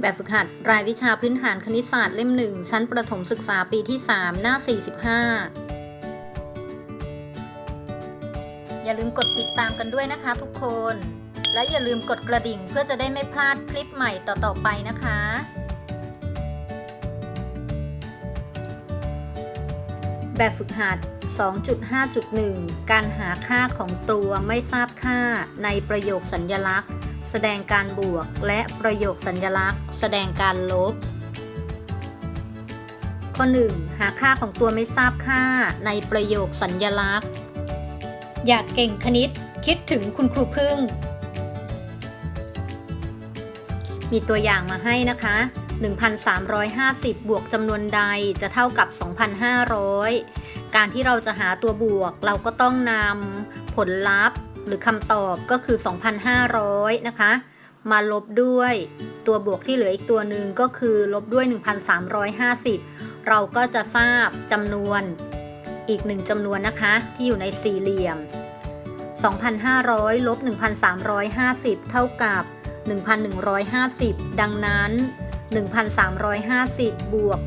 แบบฝึกหัดรายวิชาพื้นฐานคณิตศาสตร์เล่มหนึ่งชั้นประถมศึกษาปีที่ 3 หน้า 45 อย่าลืมกดติดตามกันด้วยนะคะทุกคน และอย่าลืมกดกระดิ่งเพื่อจะได้ไม่พลาดคลิปใหม่ต่อๆไปนะคะ แบบฝึกหัด 2.5.1 การหาค่าของตัวไม่ทราบค่าในประโยคสัญญลักษณ์ แสดงการบวกและประโยคสัญลักษณ์ แสดงการลบ ข้อ 1 หาค่าของตัวไม่ทราบค่าในประโยคสัญญลักษณ์ อยากเก่งคณิตคิดถึงคุณครูพึ่ง มีตัวอย่างมาให้นะคะ 1,350 บวกจำนวนใดจะเท่ากับ 2,500 การที่เราจะหาตัวบวกเราก็ต้องนำผลลัพธ์ หรือคำตอบก็คือ 2,500 นะคะ มาลบด้วยตัวบวกที่เหลืออีกตัวหนึ่งก็คือลบด้วย 1,350 เราก็จะทราบจำนวนอีกหนึ่งจำนวนนะคะ ที่อยู่ในสี่เหลี่ยม 2,500ลบ1,350 เท่ากับ 1,150 ดังนั้น 1,350 บวก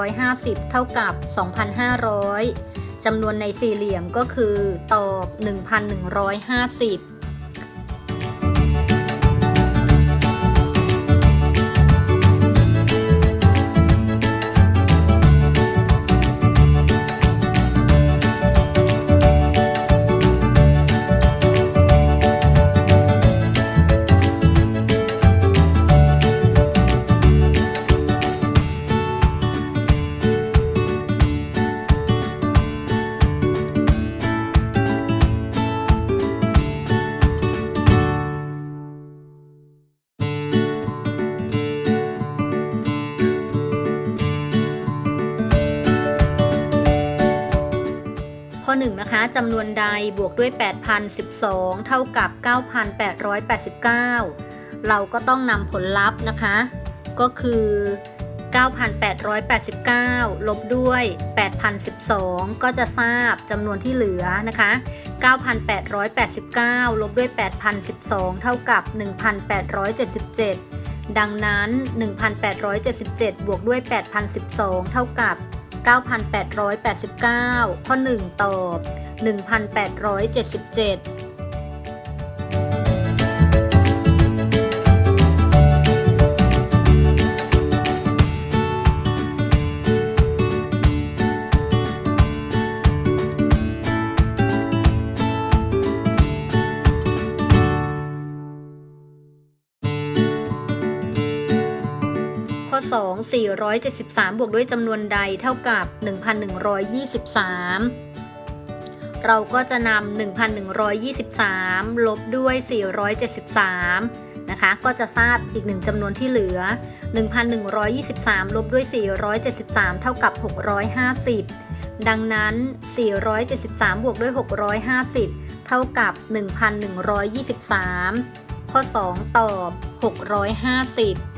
1,150 เท่ากับ 2,500 จำนวนในสี่เหลี่ยมก็คือตอบ 1,150 ข้อ 1 นะคะจำนวนใดบวกด้วย 8,012 เท่ากับ 9,889 เราก็ต้องนำผลลัพธ์นะคะ ก็คือ 9,889 ลบด้วย 8,012 ก็จะทราบจำนวนที่เหลือนะคะ 9,889 ลบด้วย 8,012 เท่ากับ 1,877 ดังนั้น 1,877 บวกด้วย 8,012 เท่ากับ 9,889 ข้อ 1 ตอบ 1,877 อ 2 473 บวกด้วยจำนวนใดเท่ากับ 1,123 เราก็จะนำ1,123 ลบด้วย 473 นะคะ ก็จะทราบอีกหนึ่งจำนวนที่เหลือ 1,123 ลบด้วย 473 เท่ากับ 650 ดังนั้น 473 บวกด้วย 650 เท่ากับ 1,123 ข้อ 2 ตอบ 650